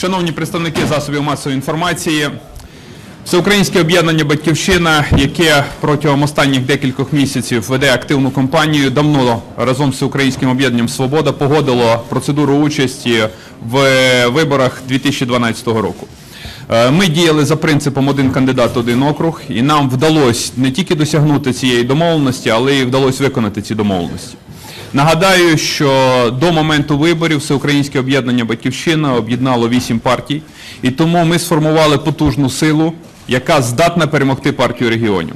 Шановні представники засобів масової інформації, Всеукраїнське об'єднання Батьківщина, яке протягом останніх декількох місяців веде активну кампанію, давно разом з Всеукраїнським об'єднанням Свобода погодило процедуру участі в виборах 2012 року. Е, Ми діяли за принципом один кандидат, один округ, і нам вдалося не тільки досягнути цієї домовленості, але й вдалося виконати ці домовленості. Нагадаю, що до моменту виборів Всеукраїнське об'єднання Батьківщина об'єднало вісім партій, і тому ми сформували потужну силу, яка здатна перемогти партію регіонів.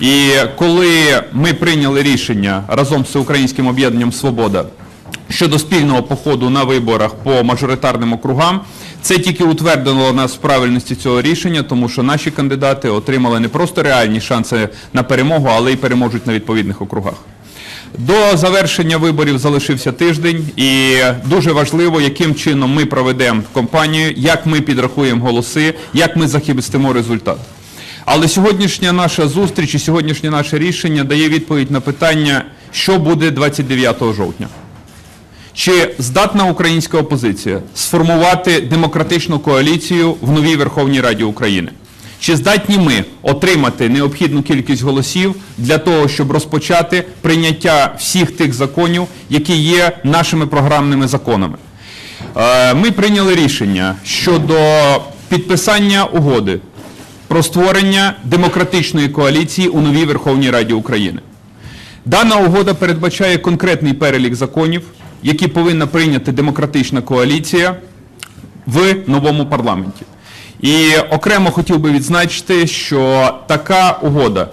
І коли ми прийняли рішення разом з Всеукраїнським об'єднанням Свобода щодо спільного походу на виборах по мажоритарним округам, це тільки утвердило нас в правильності цього рішення, тому що наші кандидати отримали не просто реальні шанси на перемогу, але й переможуть на відповідних округах. До завершення виборів залишився тиждень, і дуже важливо, яким чином ми проведемо кампанію, як ми підрахуємо голоси, як ми захистимо результат. Але сьогоднішня наша зустріч і сьогоднішнє наше рішення дає відповідь на питання, що буде 29 жовтня. Чи здатна українська опозиція сформувати демократичну коаліцію в новій Верховній Раді України? Чи здатні ми отримати необхідну кількість голосів для того, щоб розпочати прийняття всіх тих законів, які є нашими програмними законами? Е, Ми прийняли рішення щодо підписання угоди про створення демократичної коаліції у новій Верховній Раді України. Дана угода передбачає конкретний перелік законів, які повинна прийняти демократична коаліція в новому парламенті. І окремо хотів би відзначити, що така угода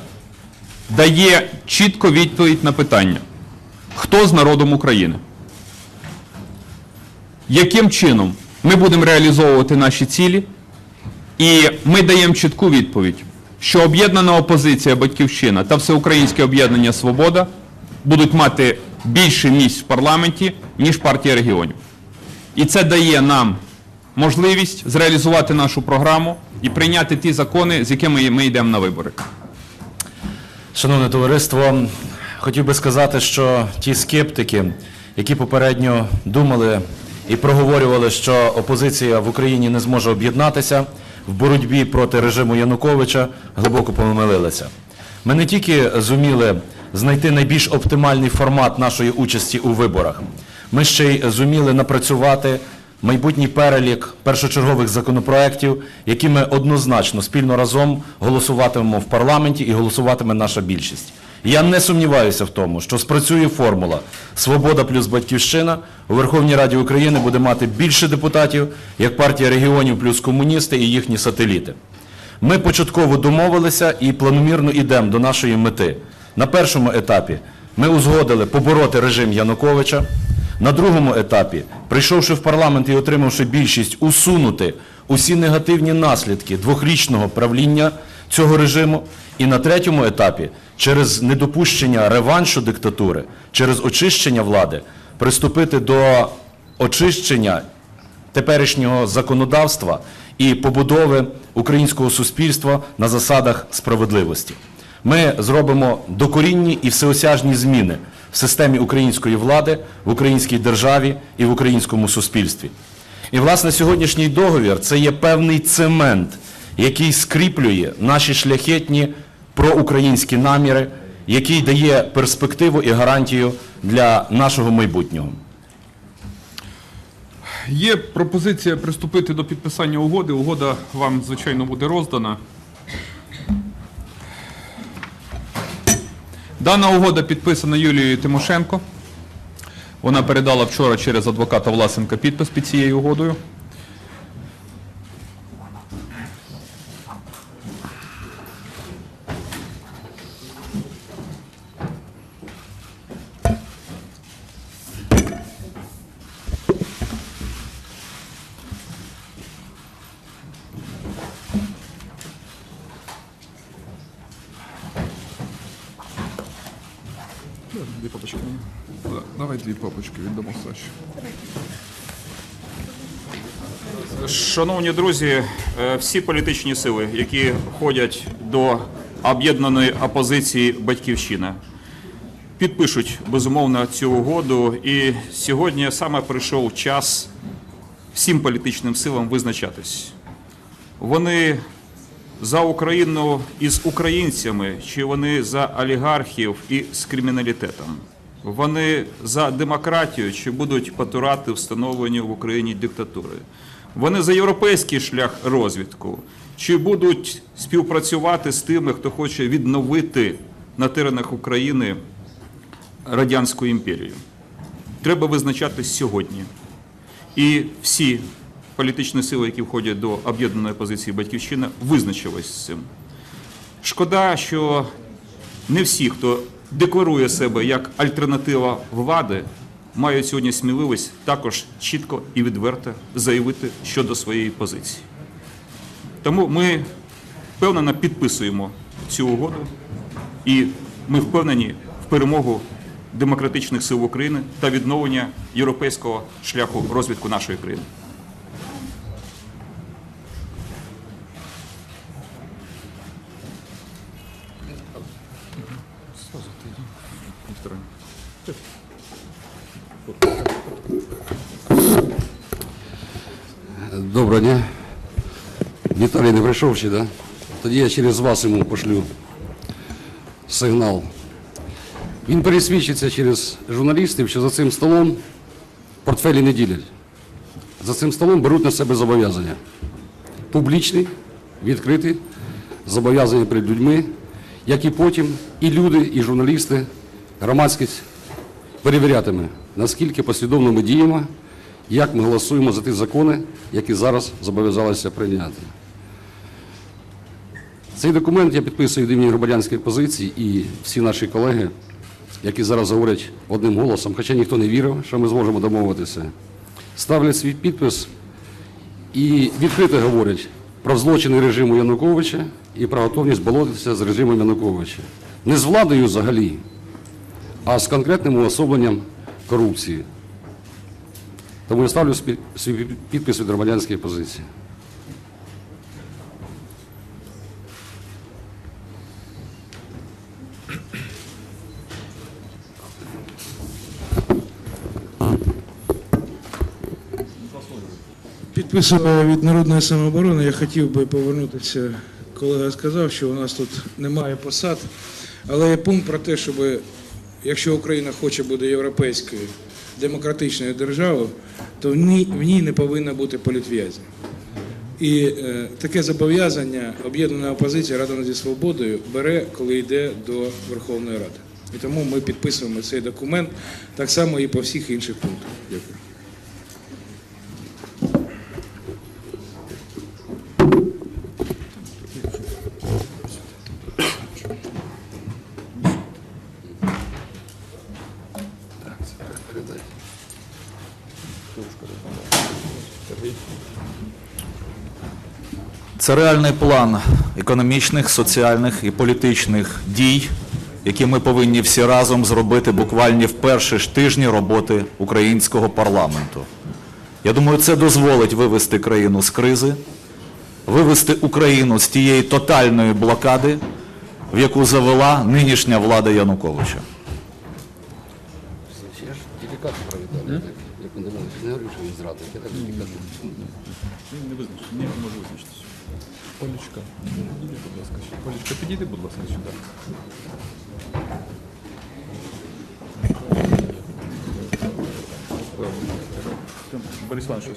дає чітко відповідь на питання, хто з народом України, яким чином ми будемо реалізовувати наші цілі, і ми даємо чітку відповідь, що об'єднана опозиція Батьківщина та Всеукраїнське об'єднання Свобода будуть мати більше місць в парламенті, ніж партія регіонів. І це дає нам можливість зреалізувати нашу програму і прийняти ті закони, з якими ми йдемо на вибори. Шановне товариство, хотів би сказати, що ті скептики, які попередньо думали і проговорювали, що опозиція в Україні не зможе об'єднатися в боротьбі проти режиму Януковича, глибоко помилилися. Ми не тільки зуміли знайти найбільш оптимальний формат нашої участі у виборах, ми ще й зуміли напрацювати майбутній перелік першочергових законопроєктів, які ми однозначно спільно разом голосуватимемо в парламенті і голосуватиме наша більшість. Я не сумніваюся в тому, що спрацює формула Свобода плюс Батьківщина у Верховній Раді України буде мати більше депутатів, як партія регіонів плюс комуністи і їхні сателіти. Ми початково домовилися і планомірно йдемо до нашої мети. На першому етапі ми узгодили побороти режим Януковича. На другому етапі, прийшовши в парламент і отримавши більшість, усунути усі негативні наслідки двохрічного правління цього режиму. І на третьому етапі, через недопущення реваншу диктатури, через очищення влади, приступити до очищення теперішнього законодавства і побудови українського суспільства на засадах справедливості. Ми зробимо докорінні і всеосяжні зміни в системі української влади, в українській державі і в українському суспільстві. І, власне, сьогоднішній договір це є певний цемент, який скріплює наші шляхетні проукраїнські наміри, який дає перспективу і гарантію для нашого майбутнього. Є пропозиція приступити до підписання угоди. Угода вам, звичайно, буде роздана. Дана угода підписана Юлією Тимошенко. Вона передала вчора через адвоката Власенка підпис під цією угодою. Шановні друзі, е, всі політичні сили, які ходять до об'єднаної опозиції Батьківщина, підпишуть безумовно цю угоду. І сьогодні саме прийшов час всім політичним силам визначатись. Вони за Україну із українцями, чи вони за олігархів і з криміналітетом? Вони за демократію, чи будуть потурати встановлені в Україні диктатури? Вони за європейський шлях розвитку, чи будуть співпрацювати з тими, хто хоче відновити на теренах України Радянську імперію? Треба визначатись сьогодні. І всі політичні сили, які входять до об'єднаної позиції Батьківщина, визначились з цим. Шкода, що не всі, хто декларує себе як альтернатива влади, мають сьогодні сміливість також чітко і відверто заявити щодо своєї позиції. Тому ми впевнено підписуємо цю угоду, і ми впевнені в перемогу демократичних сил України та відновлення європейського шляху розвитку нашої країни. Прийшов да? Тоді я через вас йому пошлю сигнал. Він пересвідчиться через журналістів, що за цим столом портфелі не ділять. За цим столом беруть на себе зобов'язання. Публічні, відкриті, зобов'язання перед людьми, які потім і люди, і журналісти, громадськість перевірятиме, наскільки послідовно ми діємо, як ми голосуємо за ті закони, які зараз зобов'язалися прийняти. Цей документ я підписую від імені громадянської позиції і всі наші колеги, які зараз говорять одним голосом, хоча ніхто не вірив, що ми зможемо домовитися, ставлять свій підпис і відкрито говорять про злочини режиму Януковича і про готовність боротися з режимом Януковича. Не з владою взагалі, а з конкретним уособленням корупції. Тому я ставлю свій підпис від громадянської позиції. Підписуємо від народної самооборони. Я хотів би повернутися. Колега сказав, що у нас тут немає посад, але є пункт про те, щоб якщо Україна хоче бути європейською демократичною державою, то в ній, в ній не повинно бути політв'язнів. І е, таке зобов'язання об'єднана опозиція разом зі свободою бере, коли йде до Верховної Ради. І тому ми підписуємо цей документ так само і по всіх інших пунктах. Дякую. Це реальний план економічних, соціальних і політичних дій, які ми повинні всі разом зробити буквально в перші ж тижні роботи українського парламенту. Я думаю, це дозволить вивести країну з кризи, вивести Україну з тієї тотальної блокади, в яку завела нинішня влада Януковича. Я так. Не визначить, не можу визначитися. Полічка, підійди, будь ласка. Полічка, підійди, будь ласка, сюди. Борис Іванович,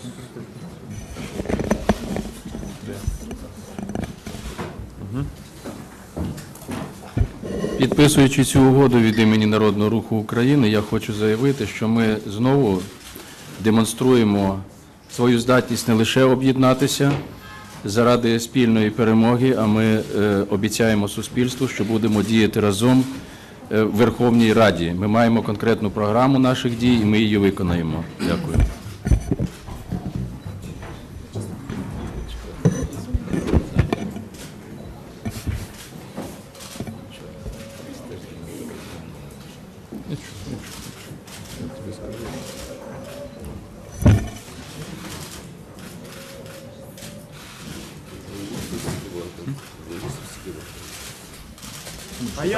Підписуючи цю угоду від імені Народного руху України, я хочу заявити, що ми знову демонструємо свою здатність не лише об'єднатися заради спільної перемоги, а ми е, обіцяємо суспільству, що будемо діяти разом е, в Верховній Раді. Ми маємо конкретну програму наших дій, і ми її виконаємо. Дякую.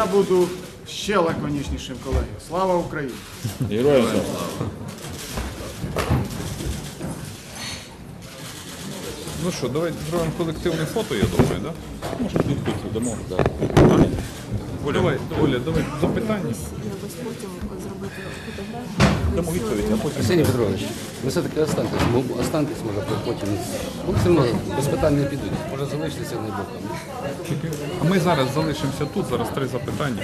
Я буду ще лаконічнішим, колеги. Слава Україні! Ну що, давайте зробимо колективне фото, я думаю, да? Може, тут хоч дамо. Давай, Оля, давай запитання. якось потім зробити фотографію. Дамо відповідь, а потім. Арсеній Петрович, ви все-таки останьтесь, ну, останьтесь, може, потім. Ну, все одно без питань не підуть. Може, залишитися не боком. А ми зараз залишимося тут, зараз три запитання.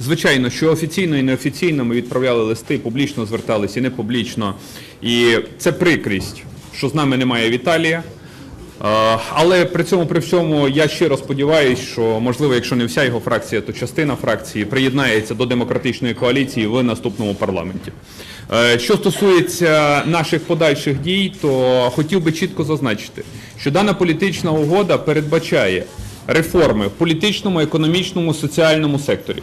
Звичайно, що офіційно і неофіційно ми відправляли листи, публічно зверталися і не публічно. І це прикрість, що з нами немає Віталія. Але при цьому при всьому я щиро сподіваюся, що можливо, якщо не вся його фракція, то частина фракції приєднається до демократичної коаліції в наступному парламенті. Е, Що стосується наших подальших дій, то хотів би чітко зазначити, що дана політична угода передбачає реформи в політичному, економічному, соціальному секторі.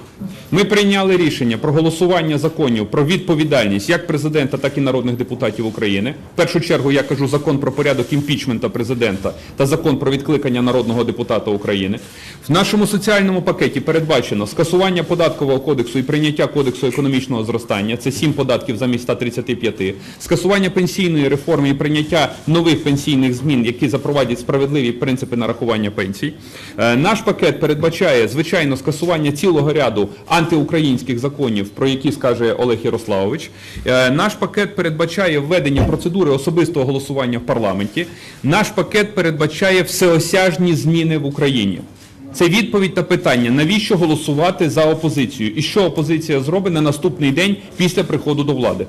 Ми прийняли рішення про голосування законів про відповідальність як президента, так і народних депутатів України. В першу чергу я кажу закон про порядок імпічмента президента та закон про відкликання народного депутата України. В нашому соціальному пакеті передбачено скасування податкового кодексу і прийняття кодексу економічного зростання. Це 7 податків замість 135. Скасування пенсійної реформи і прийняття нових пенсійних змін, які запровадять справедливі принципи нарахування пенсій. Е, Наш пакет передбачає, звичайно, скасування цілого ряду антиукраїнських законів, про які скаже Олег Ярославович. Е, Наш пакет передбачає введення процедури особистого голосування в парламенті. Наш пакет передбачає всеосяжні зміни в Україні. Це відповідь на питання, навіщо голосувати за опозицію і що опозиція зробить на наступний день після приходу до влади.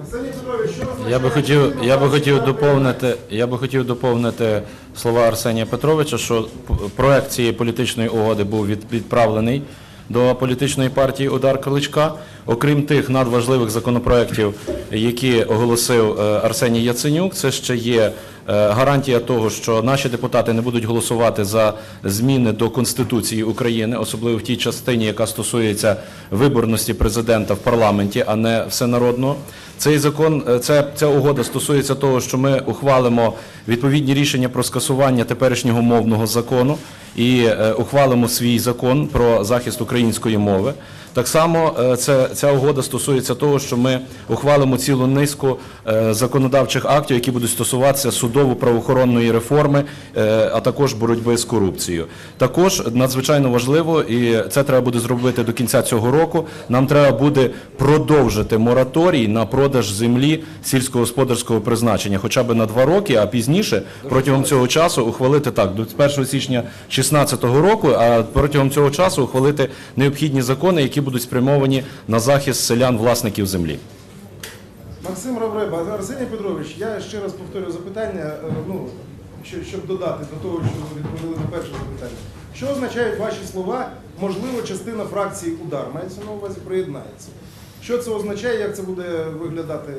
Арсеній Петрович, що означає? Я би хотів, я би хотів доповнити, я би хотів доповнити слова Арсенія Петровича, що проект цієї політичної угоди був відправлений до політичної партії Удар Кличка. Окрім тих надважливих законопроєктів, які оголосив е, Арсеній Яценюк, це ще є е, гарантія того, що наші депутати не будуть голосувати за зміни до Конституції України, особливо в тій частині, яка стосується виборності президента в парламенті, а не всенародного. Цей закон, це, ця угода стосується того, що ми ухвалимо відповідні рішення про скасування теперішнього мовного закону і е, ухвалимо свій закон про захист української мови. Так само е, це, ця угода стосується того, що ми ухвалимо цілу низку е, законодавчих актів, які будуть стосуватися судово-правоохоронної реформи, е, а також боротьби з корупцією. Також надзвичайно важливо, і це треба буде зробити до кінця цього року. Нам треба буде продовжити мораторій на продаж землі сільськогосподарського призначення, хоча б на два роки, а пізніше протягом цього часу ухвалити так до 1 січня 2016 року, а протягом цього часу ухвалити необхідні закони, які будуть спрямовані на захист селян власників землі. Максим Равреба, Арсеній Петрович, я ще раз повторю запитання, е, ну, щоб додати до того, що ви відповіли на перше запитання. Що означають ваші слова? Можливо, частина фракції удар мається на увазі приєднається. Що це означає, як це буде виглядати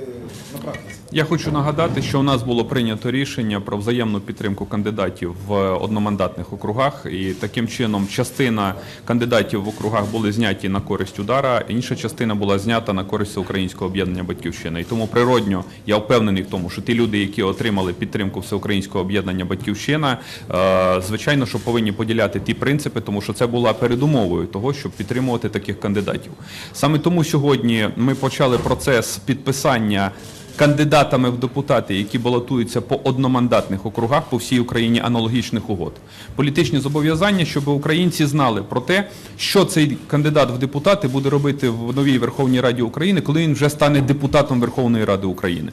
на практиці? Я хочу нагадати, що у нас було прийнято рішення про взаємну підтримку кандидатів в одномандатних округах, і таким чином частина кандидатів в округах були зняті на користь удара, інша частина була знята на користь українського об'єднання Батьківщина. І тому природньо я впевнений в тому, що ті люди, які отримали підтримку всеукраїнського об'єднання Батьківщина, е, звичайно, що повинні поділяти ті принципи, тому що це була передумовою того, щоб підтримувати таких кандидатів. Саме тому сьогодні ми почали процес підписання кандидатами в депутати, які балотуються по одномандатних округах по всій Україні аналогічних угод. Політичні зобов'язання, щоб українці знали про те, що цей кандидат в депутати буде робити в новій Верховній Раді України, коли він вже стане депутатом Верховної Ради України.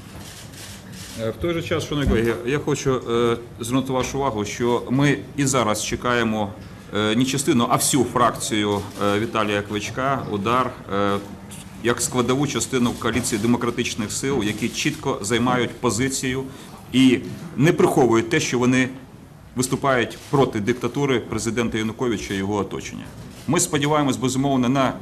Е, В той же час, шановні колеги, я хочу е, звернути вашу увагу, що ми і зараз чекаємо е, не частину, а всю фракцію Віталія Кличка, удар. Як складову частину коаліції демократичних сил, які чітко займають позицію і не приховують те, що вони виступають проти диктатури президента Януковича і його оточення. Ми сподіваємось безумовно на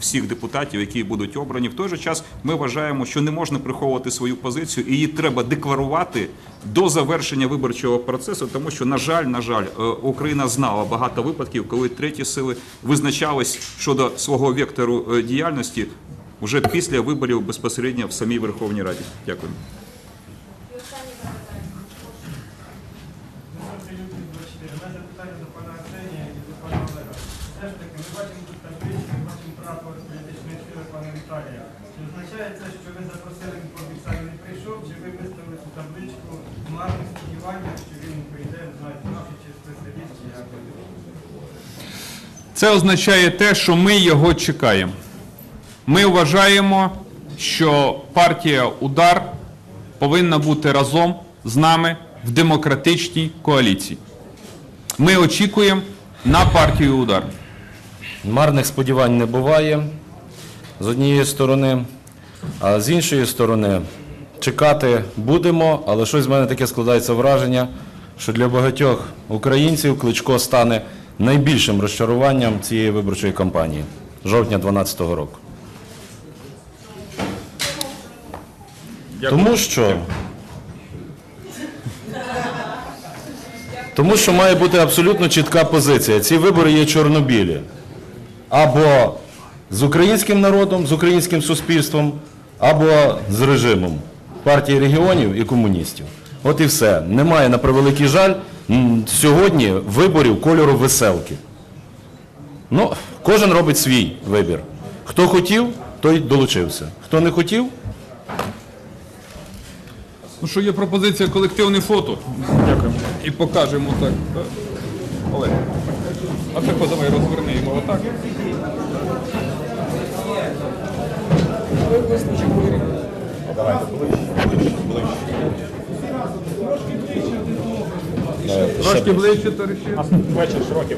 всіх депутатів, які будуть обрані. В той же час ми вважаємо, що не можна приховувати свою позицію, і її треба декларувати до завершення виборчого процесу, тому що, на жаль, на жаль, е, Україна знала багато випадків, коли треті сили визначались щодо свого вектору е, діяльності вже після виборів безпосередньо в самій Верховній Раді. Дякую. Василюк, 24. Запитання до пана Арсенія і до пана Олега. Все ж таки, ми бачимо тут табличку, бачимо прапор політичної сили пана Віталія. Чи означає це, що ви запросили, він пообіцяв, прийшов, чи ви виставили цю табличку в марних що він прийде, не наші чи спеціаліст. Це означає те, що ми його чекаємо. Ми вважаємо, що партія Удар повинна бути разом з нами в демократичній коаліції. Ми очікуємо на партію Удар. Марних сподівань не буває з однієї сторони, а з іншої сторони чекати будемо, але щось в мене таке складається враження, що для багатьох українців Кличко стане найбільшим розчаруванням цієї виборчої кампанії жовтня 2012 року. Тому що. Тому що має бути абсолютно чітка позиція. Ці вибори є чорнобілі. Або з українським народом, з українським суспільством, або з режимом партії регіонів і комуністів. От і все. Немає, на превеликий жаль, сьогодні виборів кольору веселки. Ну, кожен робить свій вибір. Хто хотів, той долучився. Хто не хотів, Ну що є пропозиція колективне фото. Дякую. І покажемо так. Олег. А так давай розверни його отак. Трошки ближче, то рішив. Вечір широкий.